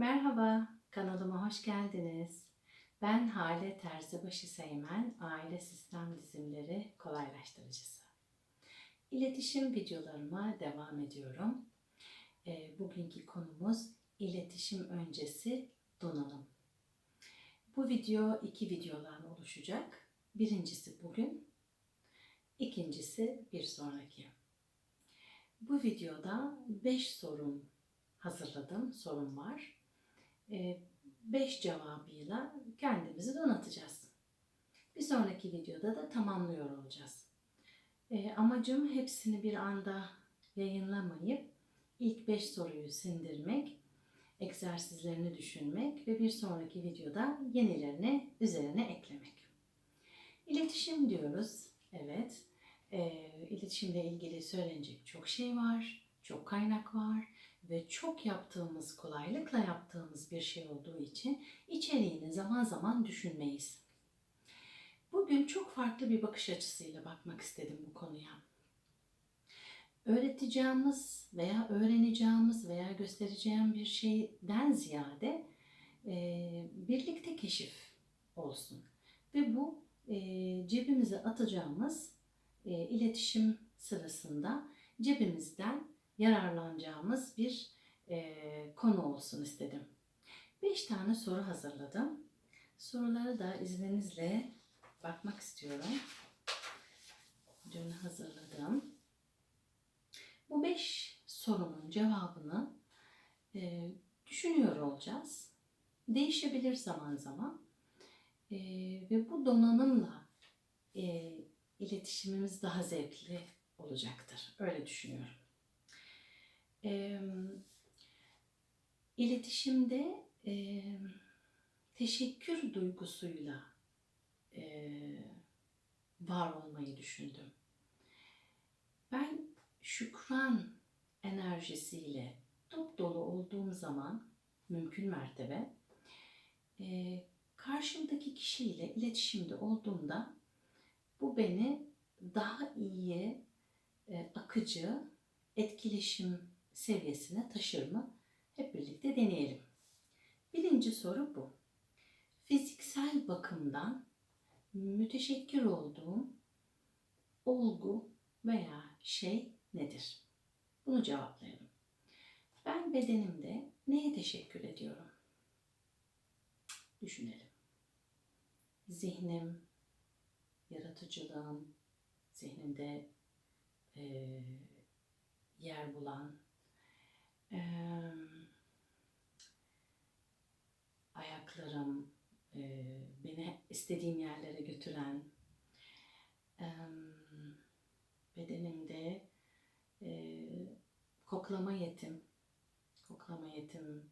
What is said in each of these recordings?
Merhaba, kanalıma hoş geldiniz. Ben Hale Terzibaşı Seymen, Aile Sistem Dizimleri Kolaylaştırıcısı. İletişim videolarıma devam ediyorum. E, bugünkü konumuz iletişim öncesi donanım. Bu video iki videodan oluşacak. Birincisi bugün, ikincisi bir sonraki. Bu videoda 5 sorum hazırladım, sorum var. 5 cevabıyla kendimizi donatacağız. Bir sonraki videoda da tamamlıyor olacağız. E, amacım hepsini bir anda yayınlamayıp ilk 5 soruyu sindirmek, egzersizlerini düşünmek ve bir sonraki videoda yenilerini üzerine eklemek. İletişim diyoruz. Evet. E, iletişimle ilgili söylenecek çok şey var, çok kaynak var ve çok yaptığımız, kolaylıkla yaptığımız bir şey olduğu için içeriğini zaman zaman düşünmeyiz. Bugün çok farklı bir bakış açısıyla bakmak istedim bu konuya. Öğreteceğimiz veya öğreneceğimiz veya göstereceğim bir şeyden ziyade e, birlikte keşif olsun. Ve bu e, cebimize atacağımız e, iletişim sırasında cebimizden yararlanacağımız bir e, konu olsun istedim. Beş tane soru hazırladım. Soruları da izninizle bakmak istiyorum. Dün hazırladım. Bu beş sorunun cevabını e, düşünüyor olacağız. Değişebilir zaman zaman. E, ve bu donanımla e, iletişimimiz daha zevkli olacaktır. Öyle düşünüyorum. E, iletişimde e, teşekkür duygusuyla e, var olmayı düşündüm. Ben şükran enerjisiyle top dolu olduğum zaman mümkün mertebe e, karşımdaki kişiyle iletişimde olduğumda bu beni daha iyi e, akıcı etkileşim seviyesine taşır mı? Hep birlikte deneyelim. Birinci soru bu. Fiziksel bakımdan müteşekkir olduğum olgu veya şey nedir? Bunu cevaplayalım. Ben bedenimde neye teşekkür ediyorum? Düşünelim. Zihnim, yaratıcılığım, zihnimde e, yer bulan, e, ayaklarım, e, beni istediğim yerlere götüren, e, bedenimde e, koklama yetim, koklama yetim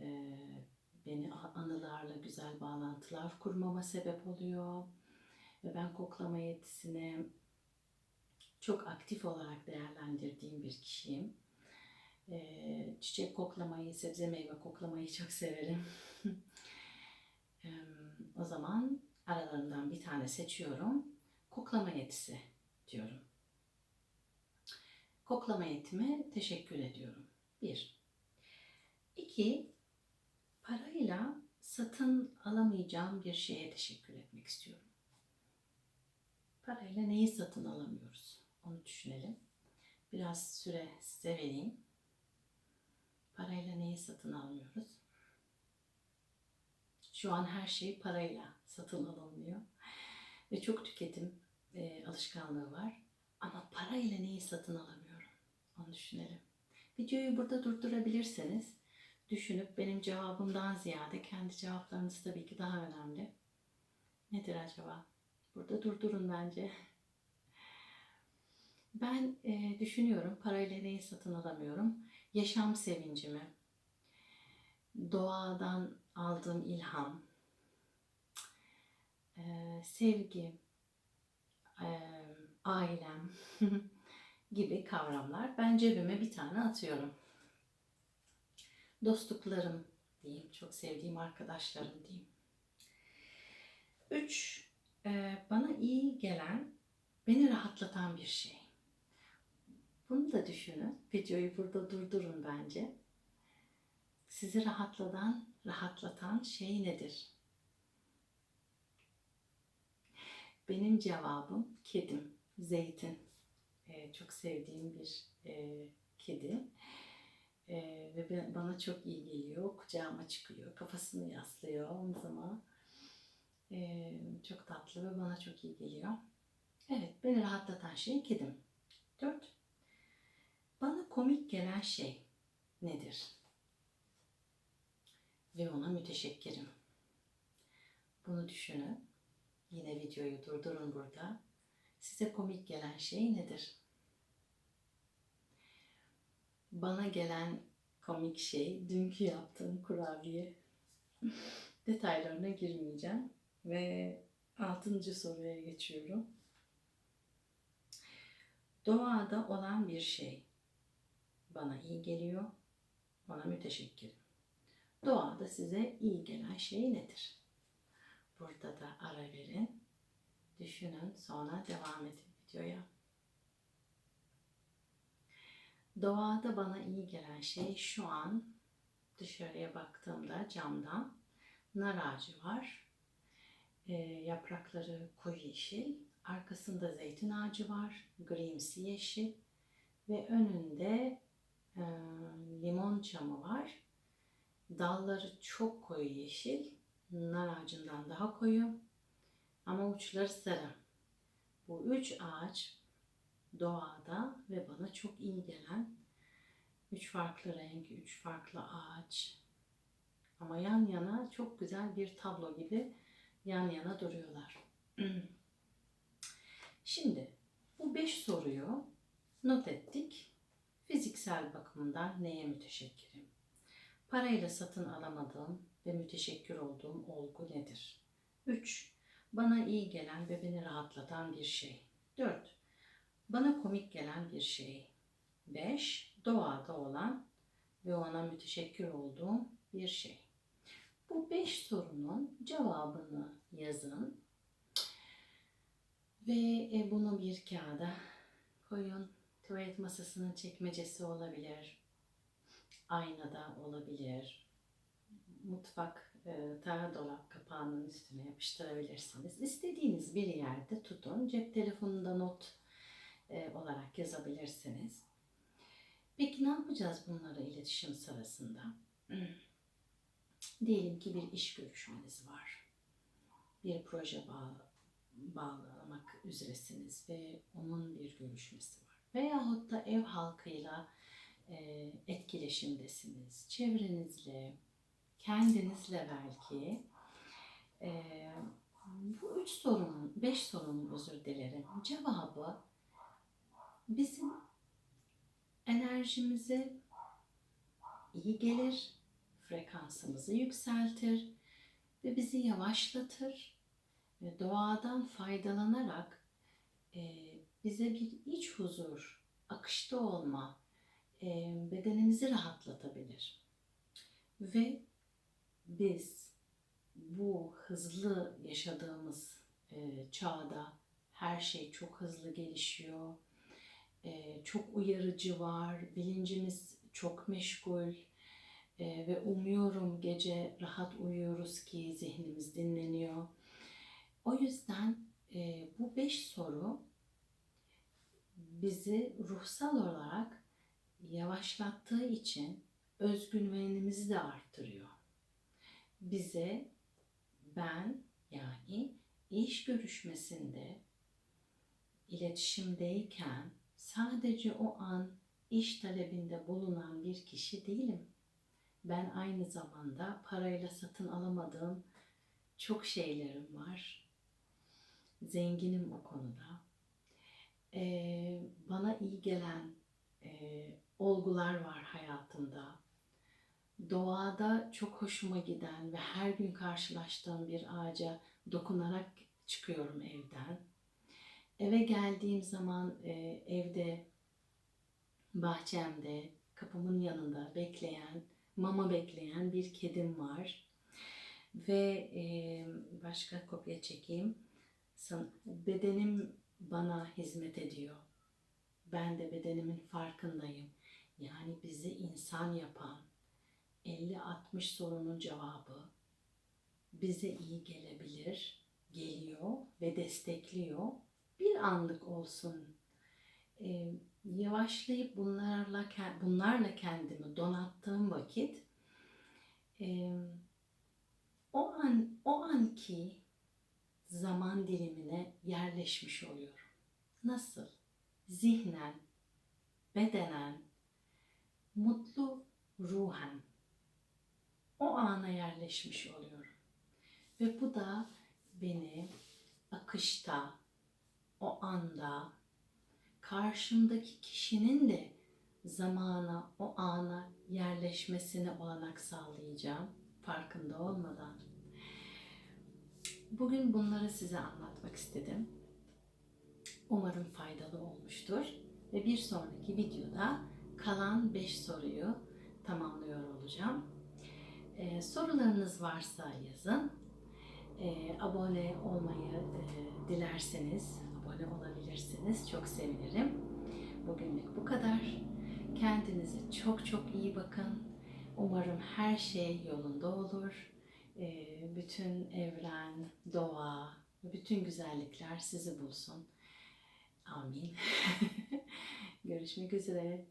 e, beni anılarla güzel bağlantılar kurmama sebep oluyor. Ve ben koklama yetisini çok aktif olarak değerlendirdiğim bir kişiyim. Çiçek koklamayı, sebze meyve koklamayı çok severim. o zaman aralarından bir tane seçiyorum. Koklama yetisi diyorum. Koklama yetime teşekkür ediyorum. Bir. İki, parayla satın alamayacağım bir şeye teşekkür etmek istiyorum. Parayla neyi satın alamıyoruz? Onu düşünelim. Biraz süre size vereyim. Parayla neyi satın almıyoruz? Şu an her şey parayla satın alınmıyor. Ve çok tüketim e, alışkanlığı var. Ama parayla neyi satın alamıyorum? Onu düşünelim. Videoyu burada durdurabilirseniz düşünüp benim cevabımdan ziyade kendi cevaplarınız tabii ki daha önemli. Nedir acaba? Burada durdurun bence. Ben e, düşünüyorum parayla neyi satın alamıyorum. Yaşam sevincimi, doğadan aldığım ilham, sevgi, ailem gibi kavramlar. Ben cebime bir tane atıyorum. Dostluklarım diyeyim, çok sevdiğim arkadaşlarım diyeyim. Üç, bana iyi gelen, beni rahatlatan bir şey. Bunu da düşünün. Videoyu burada durdurun bence. sizi rahatlatan, rahatlatan şey nedir? Benim cevabım kedim, Zeytin. Ee, çok sevdiğim bir e, kedi. Ee, ve ben- bana çok iyi geliyor. Kucağıma çıkıyor, kafasını yaslıyor omzuma. Ee, çok tatlı ve bana çok iyi geliyor. Evet, beni rahatlatan şey kedim. Dört. Bana komik gelen şey nedir? Ve ona müteşekkirim. Bunu düşünün. Yine videoyu durdurun burada. Size komik gelen şey nedir? Bana gelen komik şey dünkü yaptığım kurabiye. Detaylarına girmeyeceğim. Ve altıncı soruya geçiyorum. Doğada olan bir şey bana iyi geliyor, ona müteşekkirim. Doğada size iyi gelen şey nedir? Burada da ara verin, düşünün, sonra devam edin videoya. Doğada bana iyi gelen şey şu an dışarıya baktığımda camdan nar ağacı var. Ee, yaprakları koyu yeşil. Arkasında zeytin ağacı var. Grimsi yeşil. Ve önünde e, limon çamı var. Dalları çok koyu yeşil. Nar ağacından daha koyu. Ama uçları sarı. Bu üç ağaç doğada ve bana çok iyi gelen üç farklı renk, üç farklı ağaç. Ama yan yana çok güzel bir tablo gibi yan yana duruyorlar. Şimdi bu beş soruyu not ettik. Fiziksel bakımdan neye müteşekkirim? Parayla satın alamadığım ve müteşekkir olduğum olgu nedir? 3. Bana iyi gelen ve beni rahatlatan bir şey. 4. Bana komik gelen bir şey. 5. Doğada olan ve ona müteşekkir olduğum bir şey. Bu beş sorunun cevabını yazın ve e, bunu bir kağıda koyun. Tuvalet masasının çekmecesi olabilir, aynada olabilir, mutfak e, tara dolap kapağının üstüne yapıştırabilirsiniz. İstediğiniz bir yerde tutun. Cep telefonunda not e, olarak yazabilirsiniz. Peki ne yapacağız bunları iletişim sırasında? Diyelim ki bir iş görüşmeniz var. Bir proje bağ, bağlamak üzeresiniz ve onun bir görüşmesi var. Veyahut da ev halkıyla e, etkileşimdesiniz. Çevrenizle, kendinizle belki. E, bu üç sorunun, beş sorunun özür dilerim cevabı bizim enerjimize iyi gelir, frekansımızı yükseltir ve bizi yavaşlatır doğadan faydalanarak e, bize bir iç huzur, akışta olma, e, bedenimizi rahatlatabilir. Ve biz bu hızlı yaşadığımız e, çağda her şey çok hızlı gelişiyor, e, çok uyarıcı var, bilincimiz çok meşgul ve umuyorum gece rahat uyuyoruz ki zihnimiz dinleniyor. O yüzden bu beş soru bizi ruhsal olarak yavaşlattığı için özgüvenimizi de arttırıyor. Bize ben yani iş görüşmesinde iletişimdeyken sadece o an iş talebinde bulunan bir kişi değilim. Ben aynı zamanda parayla satın alamadığım çok şeylerim var. Zenginim o konuda. Ee, bana iyi gelen e, olgular var hayatımda. Doğada çok hoşuma giden ve her gün karşılaştığım bir ağaca dokunarak çıkıyorum evden. Eve geldiğim zaman e, evde, bahçemde, kapımın yanında bekleyen, mama bekleyen bir kedim var. Ve e, başka kopya çekeyim. Bedenim bana hizmet ediyor. Ben de bedenimin farkındayım. Yani bizi insan yapan, 50-60 sorunun cevabı bize iyi gelebilir, geliyor ve destekliyor. Bir anlık olsun e, yavaşlayıp bunlarla bunlarla kendimi donattığım vakit e, o an o anki zaman dilimine yerleşmiş oluyorum. Nasıl? Zihnen, bedenen, mutlu ruhen o ana yerleşmiş oluyorum. Ve bu da beni akışta, o anda, karşımdaki kişinin de zamana, o ana yerleşmesine olanak sağlayacağım farkında olmadan. Bugün bunları size anlatmak istedim. Umarım faydalı olmuştur ve bir sonraki videoda kalan 5 soruyu tamamlıyor olacağım. Ee, sorularınız varsa yazın. Ee, abone olmayı e, dilerseniz abone olabilirsiniz. Çok sevinirim. Bugünlük bu kadar. Kendinize çok çok iyi bakın. Umarım her şey yolunda olur. Ee, bütün evren, doğa, bütün güzellikler sizi bulsun. Amin. Görüşmek üzere.